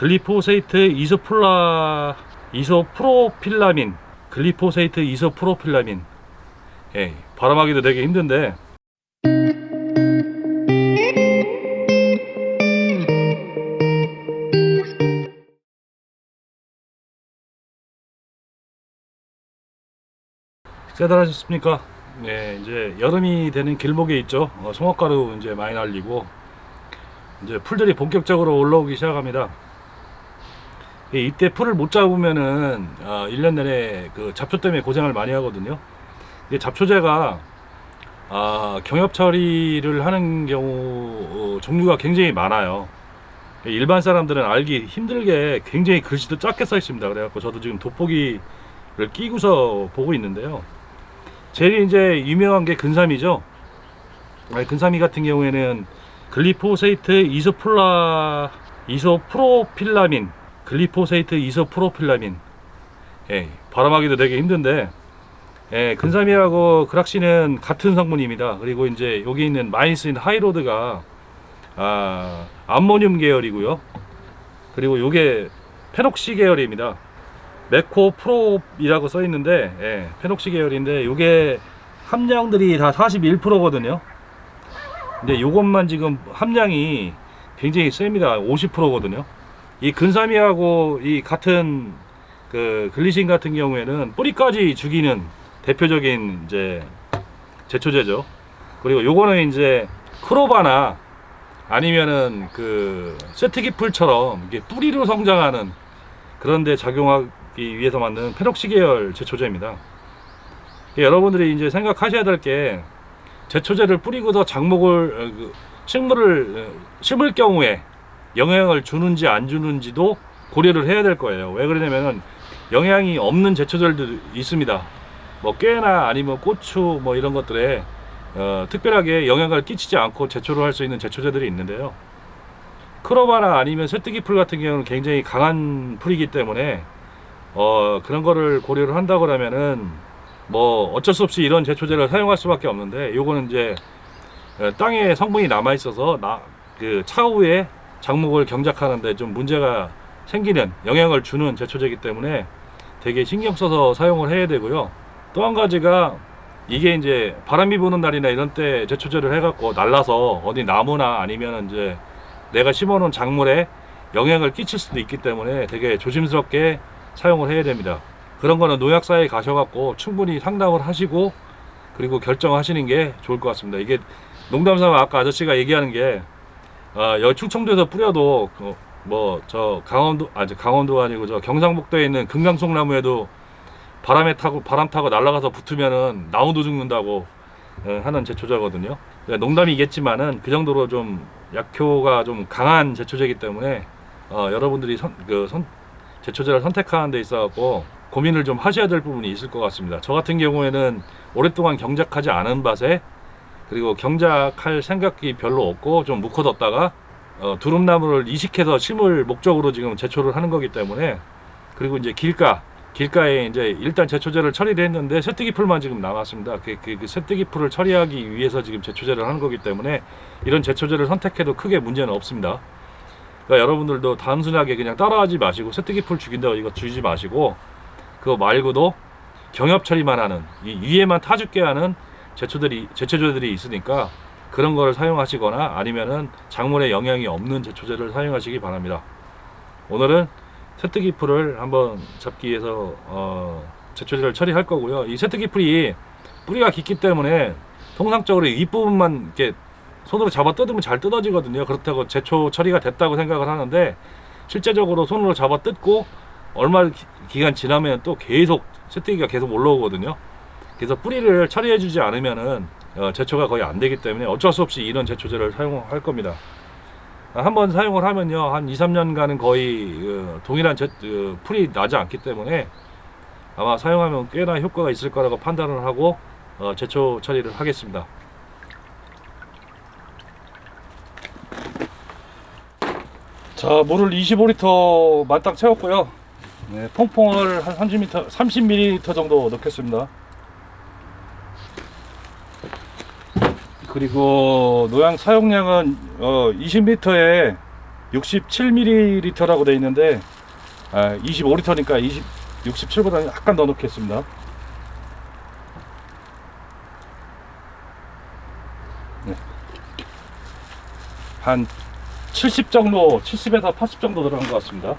글리포세이트 이소플라 이소프로필라민 글리포세이트 이소프로필라민 예, 발음하기도 되게 힘든데 식사들 하셨습니까? 네, 이제 여름이 되는 길목에 있죠. 어, 송어가루 이제 많이 날리고 이제 풀들이 본격적으로 올라오기 시작합니다. 이- 이때 풀을 못 잡으면은 어, 1년 내내 그 잡초 때문에 고생을 많이 하거든요. 이 잡초제가 아, 경협 처리를 하는 경우 어, 종류가 굉장히 많아요. 일반 사람들은 알기 힘들게 굉장히 글씨도 작게 써 있습니다. 그래갖고 저도 지금 돋보기를 끼고서 보고 있는데요. 제일 이제 유명한 게 근삼이죠. 아니, 근삼이 같은 경우에는 글리포세이트 이소플라 이소프로필라민 글리포세이트 이소프로필라민 예, 발음하기도 되게 힘든데 예, 근삼이하고 그락시는 같은 성분입니다. 그리고 이제 여기 있는 마이스인 하이로드가 아, 암모늄 계열이고요. 그리고 요게 페녹시 계열입니다. 메코프롭이라고 써 있는데 예, 페녹시 계열인데 요게 함량들이 다 41%거든요. 근데 요것만 지금 함량이 굉장히 셉니다. 50%거든요. 이 근사미하고 이 같은 그 글리신 같은 경우에는 뿌리까지 죽이는 대표적인 이제 제초제죠. 그리고 요거는 이제 크로바나 아니면은 그 세트기풀처럼 이게 뿌리로 성장하는 그런데 작용하기 위해서 만든 페녹시 계열 제초제입니다. 예, 여러분들이 이제 생각하셔야 될 게 제초제를 뿌리고서 작목을 어, 그 식물을 어, 심을 경우에 영향을 주는지 안 주는지도 고려를 해야 될 거예요. 왜 그러냐면은 영향이 없는 제초제들도 있습니다. 뭐 깨나 아니면 고추 뭐 이런 것들에 어, 특별하게 영향을 끼치지 않고 제초를 할 수 있는 제초제들이 있는데요. 크로바나 아니면 쇠뜨기 풀 같은 경우는 굉장히 강한 풀이기 때문에 어, 그런 거를 고려를 한다고 하면은 뭐 어쩔 수 없이 이런 제초제를 사용할 수밖에 없는데 요거는 이제 어, 땅에 성분이 남아 있어서 나, 그 차후에 작목을 경작하는데 좀 문제가 생기는 영향을 주는 제초제이기 때문에 되게 신경 써서 사용을 해야 되고요. 또 한 가지가 이게 이제 바람이 부는 날이나 이런 때 제초제를 해갖고 날라서 어디 나무나 아니면 이제 내가 심어놓은 작물에 영향을 끼칠 수도 있기 때문에 되게 조심스럽게 사용을 해야 됩니다. 그런 거는 농약사에 가셔갖고 충분히 상담을 하시고 그리고 결정하시는 게 좋을 것 같습니다. 이게 농담삼아 아까 아저씨가 얘기하는 게 어, 여기 충청도에서 뿌려도 뭐저 강원도 아니 강원도가 아니고 저 경상북도에 있는 금강송나무에도 바람에 타고 바람 타고 날아가서 붙으면은 나무도 죽는다고 어, 하는 제초제거든요. 네, 농담이겠지만은 그 정도로 좀 약효가 좀 강한 제초제이기 때문에 어, 여러분들이 선, 그 선, 제초제를 선택하는 데 있어갖고 고민을 좀 하셔야 될 부분이 있을 것 같습니다. 저 같은 경우에는 오랫동안 경작하지 않은 밭에 그리고 경작할 생각이 별로 없고 좀 묵혀뒀다가 어, 두릅나무를 이식해서 심을 목적으로 지금 제초를 하는 거기 때문에 그리고 이제 길가 길가에 이제 일단 제초제를 처리를 했는데 쇠뜨기 풀만 지금 남았습니다. 그, 그, 그 쇠뜨기 풀을 처리하기 위해서 지금 제초제를 하는 거기 때문에 이런 제초제를 선택해도 크게 문제는 없습니다. 그러니까 여러분들도 단순하게 그냥 따라하지 마시고 쇠뜨기 풀 죽인다고 이거 주지 마시고 그거 말고도 경협 처리만 하는 이 위에만 타죽게 하는 제초들이 제초제들이 있으니까 그런 거를 사용하시거나 아니면은 작물에 영향이 없는 제초제를 사용하시기 바랍니다. 오늘은 쇠뜨기 풀을 한번 잡기 위해서 어, 제초제를 처리할 거고요. 이 쇠뜨기 풀이 뿌리가 깊기 때문에 통상적으로 이 부분만 이렇게 손으로 잡아 뜯으면 잘 뜯어지거든요. 그렇다고 제초 처리가 됐다고 생각을 하는데 실제적으로 손으로 잡아 뜯고 얼마 기- 기간 지나면 또 계속 쇠뜨기가 계속 올라오거든요. 그래서 뿌리를 처리해주지 않으면은 어, 제초가 거의 안 되기 때문에 어쩔 수 없이 이런 제초제를 사용할 겁니다. 아, 한번 사용을 하면요 한 2, 3년간은 거의 어, 동일한 제, 어, 풀이 나지 않기 때문에 아마 사용하면 꽤나 효과가 있을 거라고 판단을 하고 어, 제초 처리를 하겠습니다. 자 물을 25리터 만땅 채웠고요. 네, 퐁퐁을 한 30m, 30ml 정도 넣겠습니다. 그리고 노양 사용량은 어, 20리터에 67ml라고 되어 있는데 아, 25리터니까 20, 67보다 약간 더 넣겠습니다. 네. 한70 정도, 70에서 80 정도 들어간 것 같습니다.